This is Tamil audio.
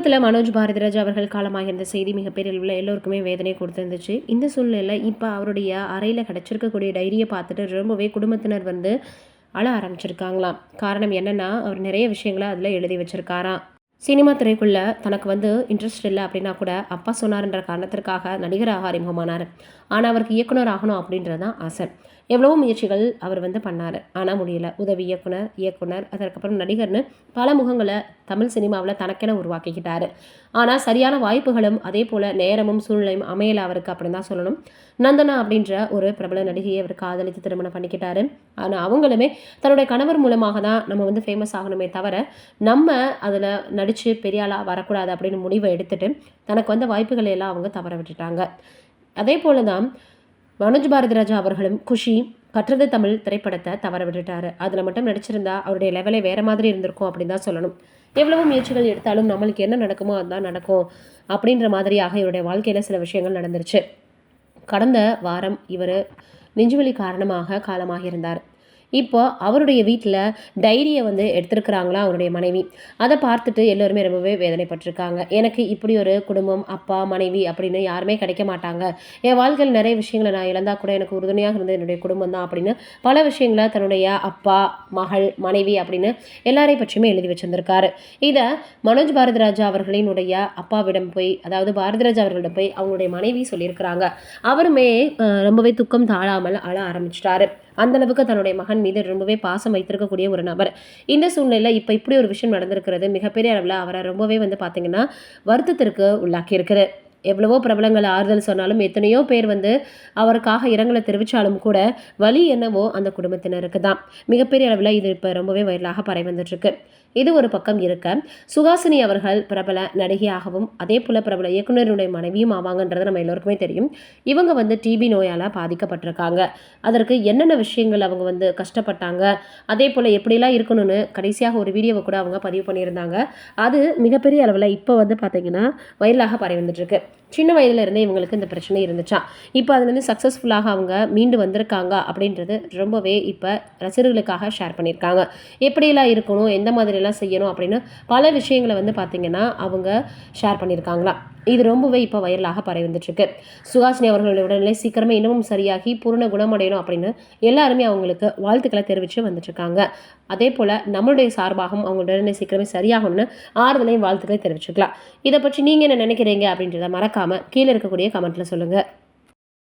சமீபத்தில் மனோஜ் பாரதிராஜ் அவர்கள் காலமாக இருந்த செய்தி மிகப்பெரிய அளவில் எல்லோருக்குமே வேதனை கொடுத்துருந்துச்சு. இந்த சூழ்நிலையில் இப்போ அவருடைய அறையில் கிடச்சிருக்கக்கூடிய டைரியை பார்த்துட்டு ரொம்பவே குடும்பத்தினர் வந்து அழ ஆரம்பிச்சிருக்காங்களாம். காரணம் என்னென்னா அவர் நிறைய விஷயங்களை அதில் எழுதி வச்சிருக்காராம். சினிமா துறைக்குள்ளே தனக்கு வந்து இன்ட்ரெஸ்ட் இல்லை அப்படின்னா கூட அப்பா சொன்னார்ன்ற காரணத்திற்காக நடிகராக அறிமுகமானார். ஆனால் அவருக்கு இயக்குனர் ஆகணும் அப்படின்றது தான் ஆசை. எவ்வளவோ முயற்சிகள் அவர் வந்து பண்ணார். ஆனால் முடியல. உதவி இயக்குனர் இயக்குனர் அதற்கப்புறம் நடிகர்னு பல முகங்களை தமிழ் சினிமாவில் தனக்கென உருவாக்கிக்கிட்டார். ஆனால் சரியான வாய்ப்புகளும் அதே போல் நேரமும் சூழ்நிலையும் அமையல அவருக்கு அப்படின்னு தான் சொல்லணும். நந்தனா அப்படின்ற ஒரு பிரபல நடிகையை அவர் காதலித்து திருமணம் பண்ணிக்கிட்டாரு. ஆனால் அவங்களுமே தன்னுடைய கணவர் மூலமாக தான் நம்ம வந்து ஃபேமஸ் ஆகணுமே தவிர நம்ம அதில் நடி நடித்து பெரிய ஆளாக வரக்கூடாது அப்படின்னு முடிவை எடுத்துட்டு தனக்கு வந்த வாய்ப்புகளை எல்லாம் அவங்க தவற விட்டுட்டாங்க. அதே போல தான் மனோஜ் பாரதிராஜா அவர்களும் குஷி கற்றது தமிழ் திரைப்படத்தை தவற விட்டுட்டாரு. அதில் மட்டும் நடிச்சிருந்தா அவருடைய லெவலே வேறு மாதிரி இருந்திருக்கும் அப்படின்னு தான் சொல்லணும். எவ்வளவு முயற்சிகள் எடுத்தாலும் நம்மளுக்கு என்ன நடக்குமோ அதுதான் நடக்கும் அப்படின்ற மாதிரியாக இவருடைய வாழ்க்கையில் சில விஷயங்கள் நடந்துருச்சு. கடந்த வாரம் இவர் நெஞ்சுவலி காரணமாக காலமாக இருந்தார். இப்போ அவருடைய வீட்டில் டைரியை வந்து எடுத்திருக்கிறாங்களா அவருடைய மனைவி. அதை பார்த்துட்டு எல்லோருமே ரொம்பவே வேதனைப்பட்டிருக்காங்க. எனக்கு இப்படி ஒரு குடும்பம் அப்பா மனைவி அப்படின்னு யாருமே கிடைக்க மாட்டாங்க. என் வாழ்க்கையில் நிறைய விஷயங்களை நான் இழந்தா கூட எனக்கு உறுதுணையாக இருந்தது என்னுடைய குடும்பம் தான் அப்படின்னு பல விஷயங்களை தன்னுடைய அப்பா மகள் மனைவி அப்படின்னு எல்லாரையும் பற்றியுமே எழுதி வச்சிருந்திருக்காரு. இதை மனோஜ் பாரதிராஜா அவர்களினுடைய அப்பாவிடம் போய் அதாவது பாரதிராஜா அவர்களிடம் போய் அவங்களுடைய மனைவி சொல்லியிருக்கிறாங்க. அவருமே ரொம்பவே துக்கம் தாழாமல் அழ ஆரம்பிச்சிட்டாரு. அந்த அளவுக்கு தன்னுடைய மகன் மீது ரொம்பவே பாசம் வைத்திருக்கக்கூடிய ஒரு நபர். இந்த சூழ்நிலையில் இப்போ இப்படி ஒரு விஷயம் நடந்திருக்கிறது மிகப்பெரிய அளவில் அவரை ரொம்பவே வந்து பார்த்தீங்கன்னா வருத்தத்திற்கு உள்ளாக்கி இருக்குது எவ்வளவோ பிரபலங்கள் ஆறுதல் சொன்னாலும் எத்தனையோ பேர் வந்து அவருக்காக இரங்கலை தெரிவித்தாலும் கூட வழி என்னவோ அந்த குடும்பத்தினருக்கு தான். மிகப்பெரிய அளவில் இது இப்போ ரொம்பவே வைரலாக பரவி வந்துட்டுருக்கு. இது ஒரு பக்கம் இருக்க சுகாசினி அவர்கள் பிரபல நடிகையாகவும் அதே போல் பிரபல இயக்குநருடைய மனைவியும் ஆவாங்கன்றது நம்ம எல்லோருக்குமே தெரியும். இவங்க வந்து டிபி நோயால் பாதிக்கப்பட்டிருக்காங்க. அதற்கு என்னென்ன விஷயங்கள் அவங்க வந்து கஷ்டப்பட்டாங்க அதே போல் எப்படிலாம் இருக்கணும்னு கடைசியாக ஒரு வீடியோவை கூட அவங்க பதிவு பண்ணியிருந்தாங்க. அது மிகப்பெரிய அளவில் இப்போ வந்து பார்த்திங்கன்னா வைரலாக பரவி வந்துட்டுருக்கு. சின்ன வயதில் இருந்தே இவங்களுக்கு இந்த பிரச்சனை இருந்துச்சா? இப்போ அதுலேருந்து சக்ஸஸ்ஃபுல்லாக அவங்க மீண்டு வந்திருக்காங்க அப்படின்றது ரொம்பவே இப்போ ரசிகர்களுக்காக ஷேர் பண்ணியிருக்காங்க. எப்படியெல்லாம் இருக்கணும்? எந்த மாதிரிலாம் செய்யணும்? அப்படின்னு பல விஷயங்களை வந்து பார்த்திங்கன்னா அவங்க ஷேர் பண்ணியிருக்காங்களா? இது ரொம்பவே இப்போ வைரலாக பரவி வந்துட்டுருக்கு சுஹாசினி அவர்களுடைய உடல்நிலை சீக்கிரமே இன்னமும் சரியாகி பூர்ண குணமடையணும் அப்படின்னு எல்லாருமே அவங்களுக்கு வாழ்த்துக்களை தெரிவித்து வந்துட்டுருக்காங்க. அதே போல் நம்மளுடைய சார்பாகவும் அவங்க உடல்நிலை சீக்கிரமே சரியாகணும்னு ஆறுதலையும் வாழ்த்துக்களை தெரிவிச்சுக்கலாம். இதை பற்றி நீங்கள் என்ன நினைக்கிறீங்க அப்படின்றத மறக்காமல் கீழே இருக்கக்கூடிய கமெண்ட்டில் சொல்லுங்கள்